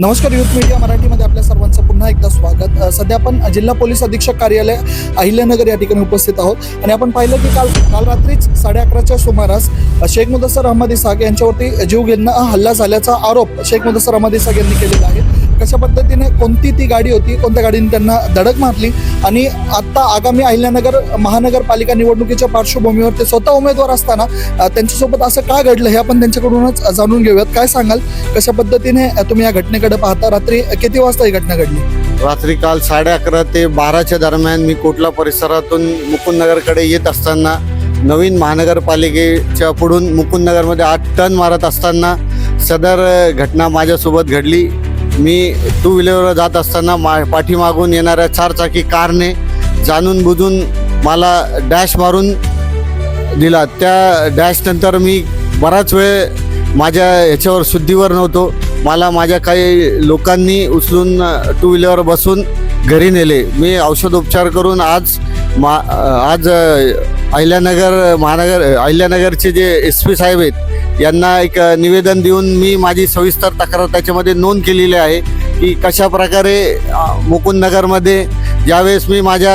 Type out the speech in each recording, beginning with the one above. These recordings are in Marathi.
नमस्कार युथ मीडिया मराठीमध्ये आपल्या सर्वांचं पुन्हा एकदा स्वागत. सध्या आपण जिल्हा पोलीस अधीक्षक कार्यालय अहिल्यानगर या ठिकाणी उपस्थित आहोत. आणि आपण पाहिलं की काल काल रात्रीच साडे अकराच्या सुमारास शेख मुदस्सर अहमद इसाक यांच्यावरती जीव घेणं हल्ला झाल्याचा आरोप शेख मुदस्सर अहमद इसाक यांनी केलेला आहे. कशा पद्धतीने कोणती ती गाडी होती कोणत्या गाडीने त्यांना धडक मारली आणि आत्ता आगामी अहिल्यानगर महानगरपालिका निवडणुकीच्या पार्श्वभूमीवर ते स्वतः उमेदवार असताना त्यांच्यासोबत असं का घडलं हे आपण त्यांच्याकडूनच जाणून घेऊयात. काय सांगाल? कशा पद्धतीने तुम्ही या घटनेकडे पाहता? रात्री किती वाजता ही घटना घडली? रात्री काल साडे अकरा ते बाराच्या दरम्यान मी कोटला परिसरातून मुकुंदनगरकडे येत असताना नवीन महानगरपालिकेच्या पुढून मुकुंदनगरमध्ये आठ टन मारत असताना सदर घटना माझ्यासोबत घडली. मी टू व्हीलरवर जात असताना मा पाठीमागून येणाऱ्या चारचाकी कारने जाणून बुजून मला डॅश मारून दिला. त्या डॅशनंतर मी बराच वेळ माझ्या ह्याच्यावर शुद्धीवर नव्हतो. मला माझ्या काही लोकांनी उचलून टू व्हीलरवर बसून घरी नेले. मी औषधोपचार करून आज मा आज अहिल्यानगर महानगर अहिल्यानगरचे जे एस पी साहेब आहेत यांना एक निवेदन देऊन मी माझी सविस्तर तक्रार त्याच्यामध्ये नोंद केलेली आहे की कशा प्रकारे मुकुंदनगरमध्ये ज्यावेळेस मी माझ्या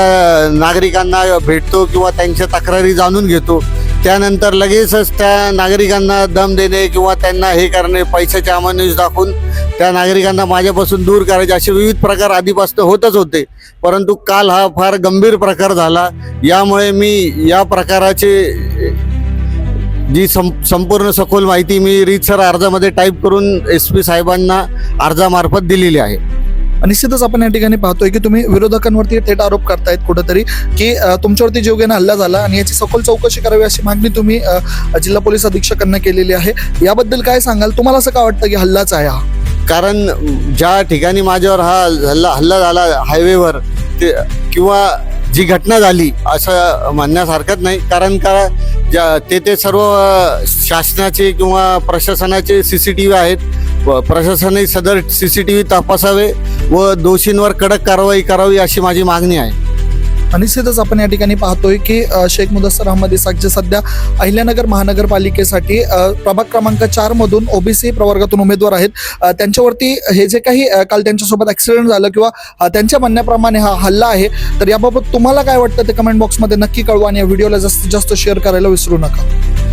नागरिकांना भेटतो किंवा त्यांच्या तक्रारी जाणून घेतो त्यानंतर लगेचच त्या नागरिकांना दम देणे किंवा त्यांना हे करणे पैशाचे अमानुष दाखवून त्या नागरिकांना माझ्यापासून दूर करायचे असे विविध प्रकार आधीपासून होतच होते. परंतु काल हा फार गंभीर प्रकार झाला. यामुळे मी या प्रकाराचे जी सं संपूर्ण सखोल माहिती मी रीतसर अर्जामध्ये टाईप करून एस पी साहेबांना अर्जामार्फत दिलेली आहे. निश्चितच आपण या ठिकाणी पाहतोय की तुम्ही विरोधकांवरती थेट आरोप करतायत कुठंतरी की तुमच्यावरती जीवघेणा हल्ला झाला आणि याची सखोल चौकशी करावी अशी मागणी तुम्ही जिल्हा पोलीस अधीक्षकांना केलेली आहे. याबद्दल काय सांगाल? तुम्हाला असं का वाटतं की हल्लाच आहे हा? कारण ज्या ठिकाणी माझ्यावर हा हल्ला हल्ला झाला हायवेवर ते किंवा जी घटना झाली असं म्हणण्यास हरकत नाही. कारण का ज्या ते ते सर्व शासनाचे किंवा प्रशासनाचे सी सी टी व्ही आहेत. व प्रशासनाने सदर सी सी टी व्ही तपासावे व दोषींवर कडक कारवाई करावी अशी माझी मागणी आहे. निश्चितच आपण या ठिकाणी पाहतोय की शेख मुदस्सर अहमद इसाकचे सध्या अहिल्यानगर महानगरपालिकेसाठी प्रभाग क्रमांक चार मधून ओबीसी प्रवर्गातून उमेदवार आहेत. त्यांच्यावरती हे जे काही काल त्यांच्यासोबत ऍक्सिडेंट झालं किंवा त्यांच्या म्हणण्याप्रमाणे हा हल्ला आहे तर याबाबत तुम्हाला काय वाटतं ते कमेंट बॉक्समध्ये नक्की कळवा आणि या व्हिडिओला जास्तीत जास्त शेअर करायला विसरू नका.